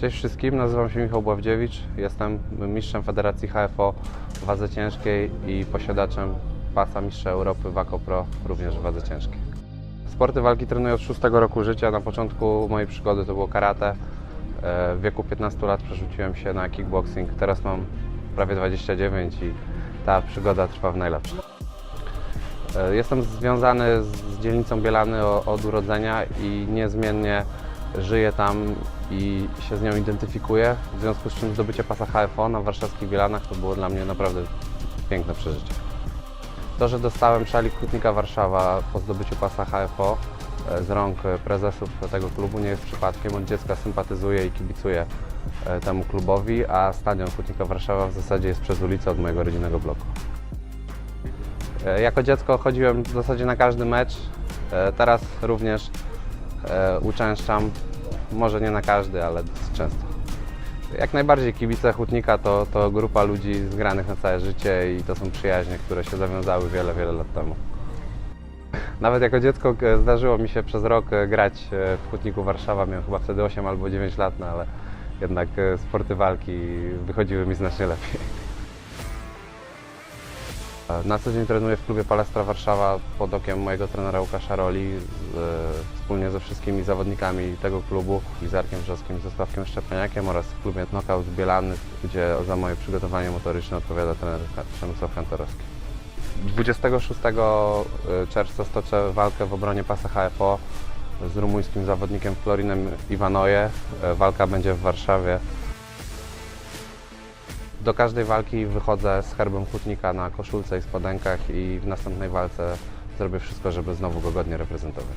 Cześć wszystkim, nazywam się Michał Bławdziewicz. Jestem mistrzem Federacji HFO w wadze ciężkiej i posiadaczem pasa mistrza Europy Wako Pro również w wadze ciężkiej. Sporty walki trenuję od 6 roku życia. Na początku mojej przygody to było karate. E, W wieku 15 lat przerzuciłem się na kickboxing. Teraz mam prawie 29 i ta przygoda trwa w najlepsze. E, Jestem związany z dzielnicą Bielany od urodzenia i niezmiennie żyję tam i się z nią identyfikuję. W związku z czym zdobycie pasa HFO na warszawskich Bielanach to było dla mnie naprawdę piękne przeżycie. To, że dostałem szalik Hutnika Warszawa po zdobyciu pasa HFO e, z rąk prezesów tego klubu nie jest przypadkiem. Od dziecka sympatyzuję i kibicuję e, temu klubowi, a stadion Hutnika Warszawa w zasadzie jest przez ulicę od mojego rodzinnego bloku. E, Jako dziecko chodziłem w zasadzie na każdy mecz. Teraz również uczęszczam, może nie na każdy, ale dosyć często. Jak najbardziej kibice Hutnika to, to grupa ludzi zgranych na całe życie i to są przyjaźnie, które się zawiązały wiele, wiele lat temu. Nawet jako dziecko e, zdarzyło mi się przez rok e, grać e, w Hutniku Warszawa. Miałem chyba wtedy 8 albo 9 lat, no ale jednak sporty walki wychodziły mi znacznie lepiej. Na co dzień trenuję w klubie Palestra Warszawa pod okiem mojego trenera Łukasza Roli, z, e, wspólnie ze wszystkimi zawodnikami tego klubu, Izarkiem Wrzoskiem i Zesławkiem Szczepaniakiem oraz w klubie Knockout Bielany, gdzie za moje przygotowanie motoryczne odpowiada trener Przemysław Kantorowski. 26 czerwca stoczę walkę w obronie pasa HFO z rumuńskim zawodnikiem Florinem Iwanoje. E, Walka będzie w Warszawie. Do każdej walki wychodzę z herbem hutnika na koszulce i spodenkach i w następnej walce zrobię wszystko, żeby znowu go godnie reprezentować.